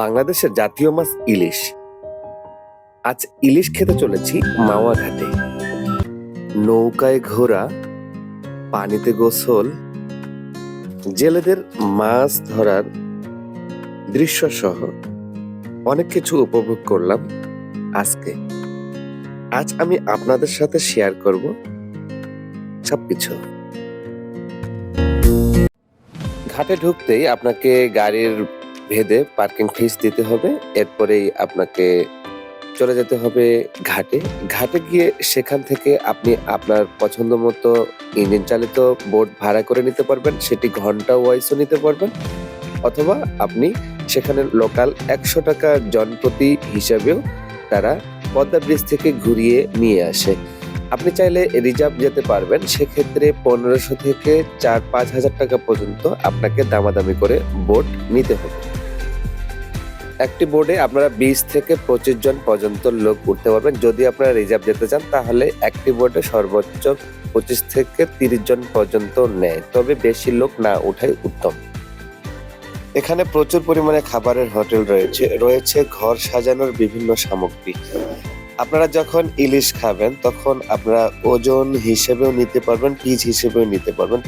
বাংলাদেশের জাতীয় মাছ ইলিশ। আজ ইলিশ খেতে চলেছি মাওয়া ঘাটে নৌকায় ঘোরা, পানিতে গোসল, জেলেদের মাছ ধরার দৃশ্য সহ অনেক কিছু উপভোগ করলাম আজকে। আজ আমি আপনাদের সাথে শেয়ার করব সবকিছু। ঘাটে ঢুকতেই আপনাকে গাড়ির ভেদে পার্কিং ফিস দিতে হবে। এরপরেই আপনাকে চলে যেতে হবে ঘাটে। ঘাটে গিয়ে সেখান থেকে আপনি আপনার পছন্দ মতো ইঞ্জিন চালিত বোট ভাড়া করে নিতে পারবেন, সেটি ঘণ্টা ওয়াইজও নিতে পারবেন। অথবা আপনি সেখানে লোকাল একশো টাকা জনপ্রতি হিসাবেও তারা পদ্মা ব্রিজ থেকে ঘুরিয়ে নিয়ে আসে। আপনি চাইলে রিজার্ভ যেতে পারবেন, সেক্ষেত্রে পনেরোশো থেকে চার পাঁচ হাজার টাকা পর্যন্ত আপনাকে দামাদামি করে বোট নিতে হবে। একটি বোর্ডে আপনারা বিশ থেকে পঁচিশ জন পর্যন্ত লোক উঠতে পারবেন। যদি আপনারা রিজার্ভ যেতে চান, তাহলে একটি বোর্ডে সর্বোচ্চ পঁচিশ থেকে তিরিশ জন পর্যন্ত নেয়। তবে বেশি লোক না উঠাই উত্তম। এখানে প্রচুর পরিমাণে খাবারের হোটেল রয়েছে। রয়েছে ঘর সাজানোর বিভিন্ন সামগ্রী। আপনারা যখন ইলিশ খাবেন, তখন আপনারা ওজন হিসেবেও নিতে পারবেন, পিস হিসেবেও নিতে পারবেন।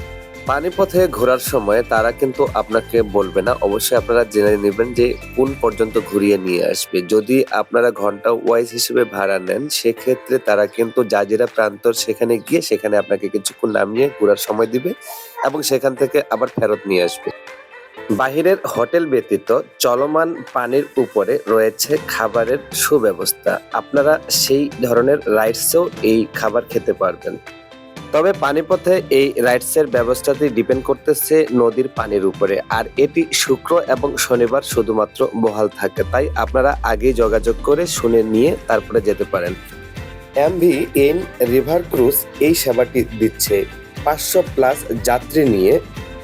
পানিপথে ঘোরার সময় তারা কিন্তু আপনাকে বলবে না। অবশ্যই আপনারা জেনে নেবেন যে কোন পর্যন্ত ঘুরিয়ে নিয়ে আসবে। যদি আপনারা ঘণ্টা ওয়াইজ হিসেবে ভাড়া নেন, সেক্ষেত্রে তারা কিন্তু জাজিরা প্রান্তর সেখানে গিয়ে সেখানে আপনাকে কিছুক্ষণ নামিয়ে ঘোরার সময় দিবে এবং সেখান থেকে আবার ফেরত নিয়ে আসবে। বাহিরের হোটেল ব্যতীত চলমান পানির উপরে রয়েছে খাবারের সুব্যবস্থা। আপনারা সেই ধরনের রাইডসেও এই খাবার খেতে পারবেন। তবে পানিপথে এই রাইডসের ব্যবস্থাটি ডিপেন্ড করতেছে নদীর পানির উপরে। আর এটি শুক্র এবং শনিবার শুধুমাত্র বহাল থাকে, তাই আপনারা আগেই যোগাযোগ করে শুনে নিয়ে তারপরে যেতে পারেন। এমভি এন রিভার ক্রুজ এই সেবাটি দিচ্ছে। পাঁচশো প্লাস যাত্রী নিয়ে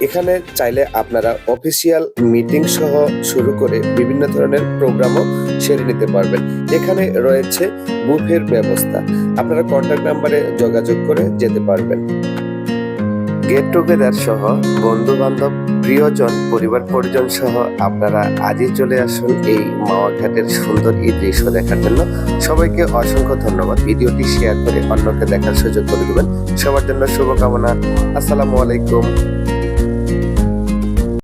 এখানে চাইলে আপনারা অফিসিয়াল মিটিং সহ শুরু করে বিভিন্ন ধরনের প্রোগ্রামও সেরে নিতে পারবেন। এখানে রয়েছে বুফের ব্যবস্থা। আপনারা কন্ট্যাক্ট নাম্বারে যোগাযোগ করে যেতে পারবেন। গেট টুগেদার সহ বন্ধু বান্ধব প্রিয়জন, পরিবার পরিজন সহ আপনারা আজই চলে আসুন এই মাওয়া ঘাটের সুন্দর এই দৃশ্য দেখার জন্য। সবাইকে অসংখ্য ধন্যবাদ। ভিডিওটি শেয়ার করে অন্যকে দেখার সুযোগ করে দেবেন। সবার জন্য শুভকামনা। আসসালামু আলাইকুম।